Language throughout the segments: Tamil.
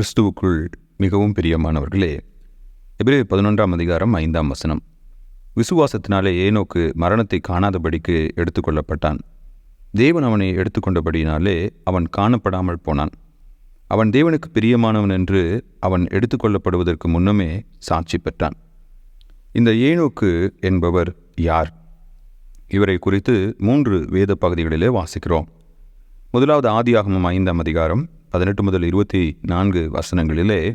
கிறிஸ்துவுக்குள் மிகவும் பிரியமானவர்களே எபிரே பதினொன்றாம் அதிகாரம் ஐந்தாம் வசனம். விசுவாசத்தினாலே ஏனோக்கு மரணத்தை காணாதபடிக்கு எடுத்துக்கொள்ளப்பட்டான் தேவன் அவனை எடுத்துக்கொண்டபடியினாலே அவன் காணப்படாமல் போனான். அவன் தேவனுக்கு பிரியமானவன் என்று அவன் எடுத்துக்கொள்ளப்படுவதற்கு முன்னமே சாட்சி பெற்றான். இந்த ஏனோக்கு என்பவர் யார்? இவரை குறித்து மூன்று வேத பகுதிகளிலே வாசிக்கிறோம். முதலாவது ஆதியாகமும் ஐந்தாம் அதிகாரம் பதினெட்டு முதல் இருபத்தி நான்கு வசனங்களிலே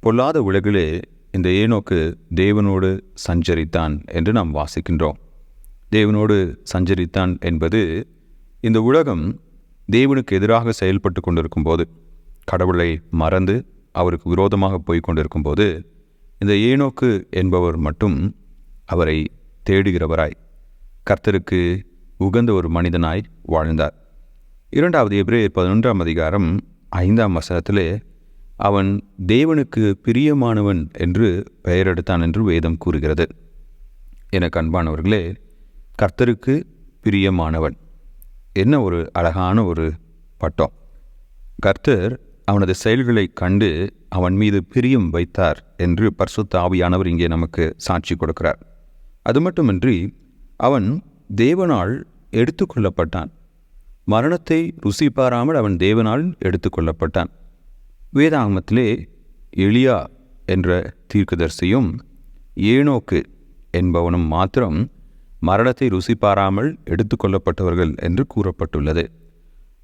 பொல்லாத உலகிலே இந்த ஏனோக்கு தேவனோடு சஞ்சரித்தான் என்று நாம் வாசிக்கின்றோம். தேவனோடு சஞ்சரித்தான் என்பது இந்த உலகம் தேவனுக்கு எதிராக செயல்பட்டு கொண்டிருக்கும் போது கடவுளை மறந்து அவருக்கு விரோதமாக போய் கொண்டிருக்கும் போது இந்த ஏனோக்கு என்பவர் மட்டும் அவரை தேடுகிறவராய் கர்த்தருக்கு உகந்த ஒரு மனிதனாய் வாழ்ந்தார். இரண்டாவது எபிரேயர் பதினொன்றாம் அதிகாரம் ஐந்தாம் வசனத்திலே அவன் தேவனுக்கு பிரியமானவன் என்று பெயரெடுத்தான் என்று வேதம் கூறுகிறது. எனக்கு அன்பானவர்களே கர்த்தருக்கு பிரியமானவன். என்ன ஒரு அழகான ஒரு பட்டம். கர்த்தர் அவனது செயல்களை கண்டு அவன் மீது பிரியம் வைத்தார் என்று பரிசுத்த ஆவியானவர் இங்கே நமக்கு சாட்சி கொடுக்கிறார். அது மட்டுமின்றி அவன் தேவனால் எடுத்துக்கொள்ளப்பட்டான் மரணத்தை ருசி பாராமல் அவன் தேவனால் எடுத்துக்கொள்ளப்பட்டான். வேதாகமத்திலே எளியா என்ற தீர்க்கதரிசியும் ஏனோக்கு என்பவனும் மாத்திரம் மரணத்தை ருசி பாராமல் எடுத்துக்கொள்ளப்பட்டவர்கள் என்று கூறப்பட்டுள்ளது.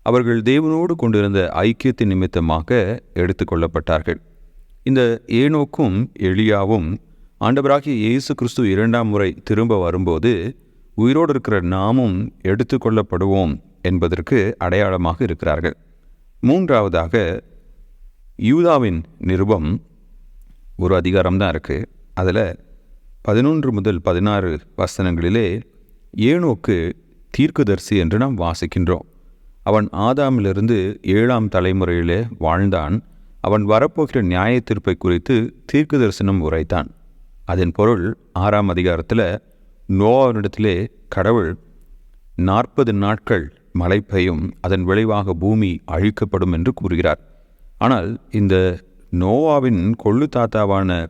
அவர்கள் தேவனோடு கொண்டிருந்த ஐக்கியத்தின் நிமித்தமாக எடுத்துக்கொள்ளப்பட்டார்கள். இந்த ஏனோக்கும் எளியாவும் ஆண்டவராகிய இயேசு கிறிஸ்து இரண்டாம் முறை திரும்ப வரும்போது உயிரோடு இருக்கிற நாமும் எடுத்துக்கொள்ளப்படுவோம் என்பதற்கு அடையாளமாக இருக்கிறார்கள். மூன்றாவதாக யூதாவின் நிருபம் ஒரு அதிகாரம் தான் இருக்குது அதில் பதினொன்று முதல் பதினாறு வசனங்களிலே ஏனோக்கு தீர்க்குதர்சி என்று நாம் வாசிக்கின்றோம். அவன் ஆதாமிலிருந்து ஏழாம் தலைமுறையிலே வாழ்ந்தான். அவன் வரப்போகிற நியாய தீர்ப்பை குறித்து தீர்க்கு தரிசனம் உரைத்தான். அதன் பொருள் ஆறாம் அதிகாரத்தில் நோவாவினிடத்திலே கடவுள் நாற்பது நாட்கள் மழை பெய்யும் அதன் விளைவாக பூமி அழிக்கப்படும் என்று கூறுகிறார். ஆனால் இந்த நோவாவின் கொள்ளு தாத்தாவான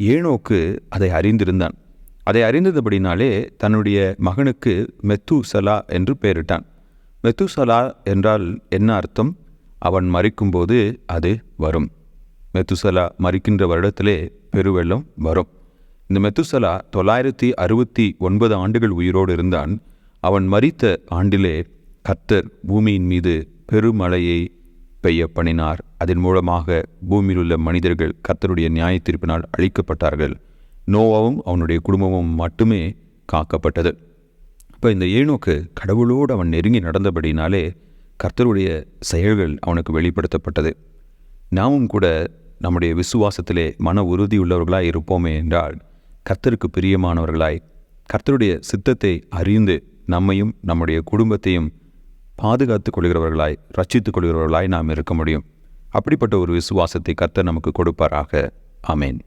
ஏனோக்கு அதை அறிந்திருந்தான். அதை அறிந்ததுபடினாலே தன்னுடைய மகனுக்கு மெத்துசலா என்று பெயரிட்டான். மெத்துசலா என்றால் என்ன அர்த்தம்? அவன் மறிக்கும்போது அது வரும். மெத்துசலா மறிக்கின்ற வருடத்திலே பெருவெள்ளம் வரும். இந்த மெத்துசலா தொள்ளாயிரத்தி அறுபத்தி ஒன்பது ஆண்டுகள் உயிரோடு இருந்தான். அவன் மறித்த ஆண்டிலே கர்த்தர் பூமியின் மீது பெருமழையை பெய்ய பண்ணினார். அதன் மூலமாக பூமியில் உள்ள மனிதர்கள் கர்த்தருடைய நியாய தீர்ப்பினால் அழிக்கப்பட்டார்கள். நோவாவும் அவனுடைய குடும்பமும் மட்டுமே காக்கப்பட்டது. இப்போ இந்த ஏனோக்கு கடவுளோடு அவன் நெருங்கி நடந்தபடினாலே கர்த்தருடைய செயல்கள் அவனுக்கு வெளிப்படுத்தப்பட்டது. நாமும் கூட நம்முடைய விசுவாசத்திலே மன உறுதியுள்ளவர்களாய் இருப்போமே என்றால் கர்த்தருக்கு பிரியமானவர்களாய் கர்த்தருடைய சித்தத்தை அறிந்து நம்மையும் நம்முடைய குடும்பத்தையும் பாதுகாத்துக் கொள்கிறவர்களாய் ரட்சித்துக் கொள்கிறவர்களாய் நாம் இருக்க முடியும். அப்படிப்பட்ட ஒரு விசுவாசத்தை கர்த்தர் நமக்கு கொடுப்பாராக. அமேன்